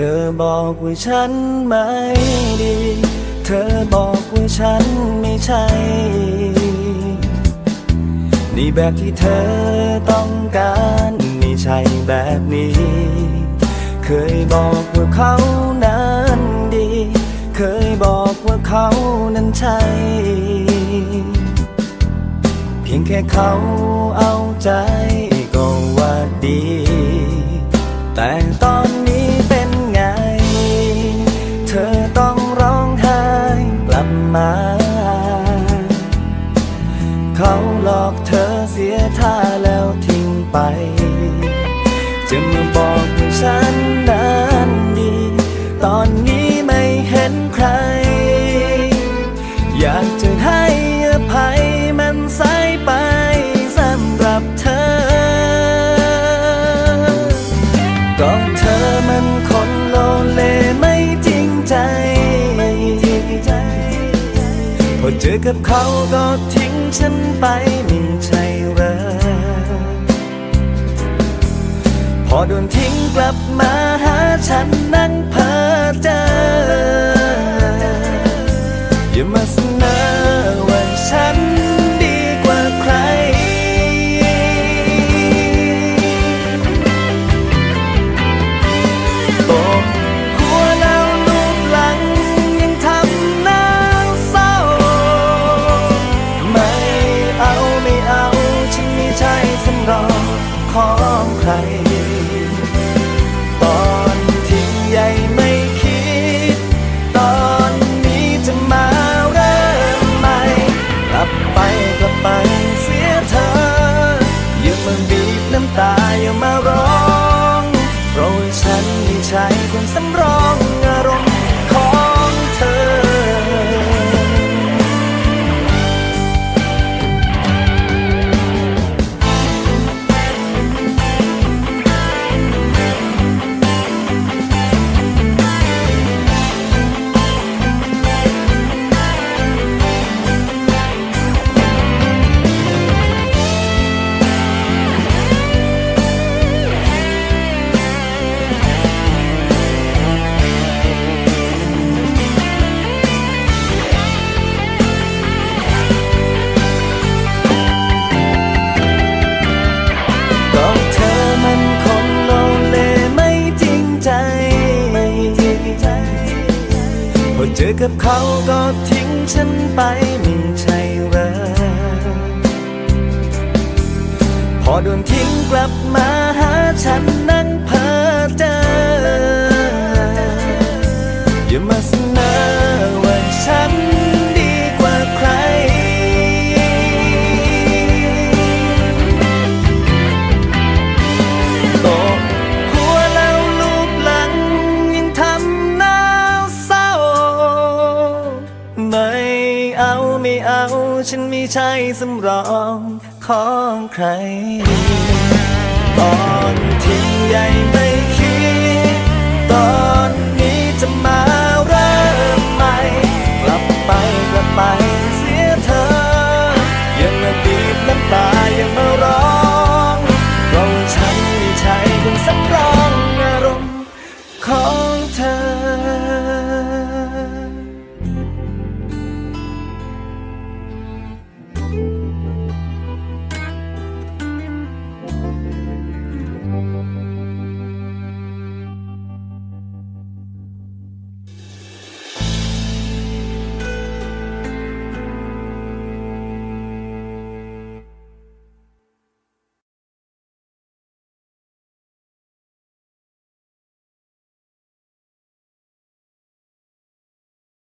ธอบอกว่าฉันไม่ดี เธอบอกว่าฉันไม่ใช่ นี่แบบที่เธอต้องการไม่ใช่แบบนี้ เคยบอกว่าเขานั้นดี เคยบอกว่าเขานั้นใช่ เพียงแค่เขาเอาใจก็ เขาหลอกเธอเสียท่าแล้วทิ้งไป จะมาบอกให้ฉันนั้นดี ตอนนี้ไม่เห็นใคร อยากจะให้อภัยมันสายไปสำหรับเธอก็เธอมันคนโลเลไม่จริงใจ พอเจอกับเขาก็ทิ้ง ฉันไปไม่ใช่เรอพอโดนทิ้งกลับมาหาฉันนั่งเพ้อเจอ เจอกับเขาก็ทิ้งฉันไปไม่ใช่เหรอพอโดนทิ้งกลับมาหาฉันนั่งเพ้อเจออย่ามา เอาไม่เอา ฉันไม่ใช่สำรองของใครตอนที่